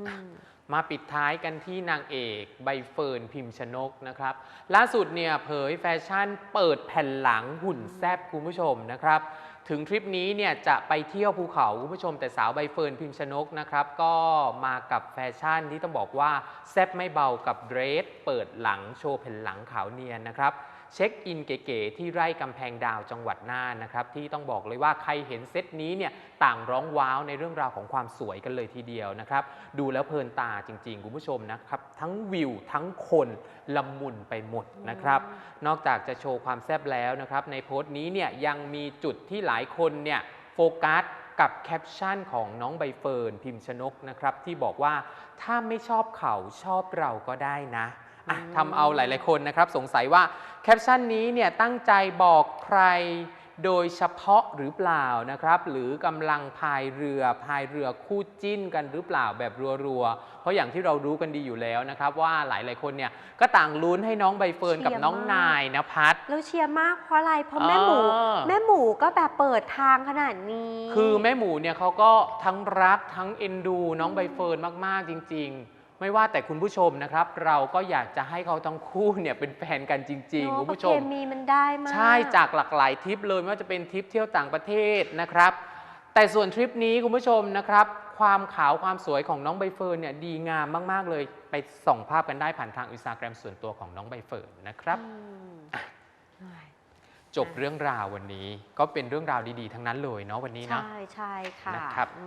มมาปิดท้ายกันที่นางเอกใบเฟิร์นพิมชนกนะครับ ล่าสุดเนี่ยเผยแฟชั่นเปิดแผ่นหลังหุ่นแซบคุณผู้ชมนะครับ ถึงทริปนี้เนี่ยจะไปเที่ยวภูเขาคุณผู้ชม แต่สาวใบเฟิร์นพิมชนกนะครับ ก็มากับแฟชั่นที่ต้องบอกว่าแซบไม่เบากับเดรสเปิดหลังโชว์แผ่นหลังขาวเนียนนะครับ เช็คอินเก๋ๆที่ไร่กำแพงดาวจังหวัดน่านนะครับที่ต้องบอกเลยว่าใครเห็นเซตนี้เนี่ยต่างร้องว้าวในเรื่องราวของความสวยกันเลยทีเดียวนะครับดูแล้วเพลินตาจริงๆ คุณผู้ชมนะครับทั้งวิวทั้งคนละมุนไปหมดนะครับนอกจากจะโชว์ความแซ่บแล้วนะครับในโพสต์นี้เนี่ยยังมีจุดที่หลายคนเนี่ยโฟกัสกับแคปชั่นของน้องใบเฟิร์นพิมพ์ชนกนะครับที่บอกว่าถ้าไม่ชอบเขาชอบเราก็ได้นะอะอืมทำเอาหลาย ๆ คนนะครับสงสัยว่า แคปชั่นนี้เนี่ยตั้งใจบอกใครโดยเฉพาะหรือเปล่านะครับ หรือกำลังพายเรือพายเรือคู่จิ้นกันหรือเปล่าแบบรัวๆ เพราะอย่างที่เรารู้กันดีอยู่แล้วนะครับ ว่าหลายๆคนเนี่ยก็ต่างลุ้นให้น้องใบเฟิร์นกับน้องนายนภัสแล้วเชียร์มากเพราะอะไรเพราะแม่หมูอ่าแม่หมูก็แบบเปิดทางขนาดนี้ คือแม่หมูเนี่ยเขาก็ทั้งรักทั้งเอ็นดู น้องใบเฟิร์นมากๆจริง ๆ ไม่ว่าแต่คุณผู้ชมนะครับ เราก็อยากจะให้เขาทั้งคู่เนี่ยเป็นแฟนกันจริงๆเนอะคุณผู้ชเคมมีมันได้มาก ใช่จากหลากหลายทริปเลยไม่ว่าจะเป็นทริปเที่ยวต่างประเทศนะครับ แต่ส่วนทริปนี้คุณผู้ชมนะครับ ความขาวความสวยของน้องใบเฟิร์นเนี่ยดีงามมากๆเลย ไปส่องภาพกันได้ผ่านทางอินสตาแกรมส่วนตัวของน้องใบเฟิร์นนะครับ อืมเหนื่อยจบเรื่องราววันนี้ก็เป็นเรื่องราวดีๆ ทั้งนั้นเลยเนาะวันนี้เนาะ ใช่ใช่ค่ะ นะครับ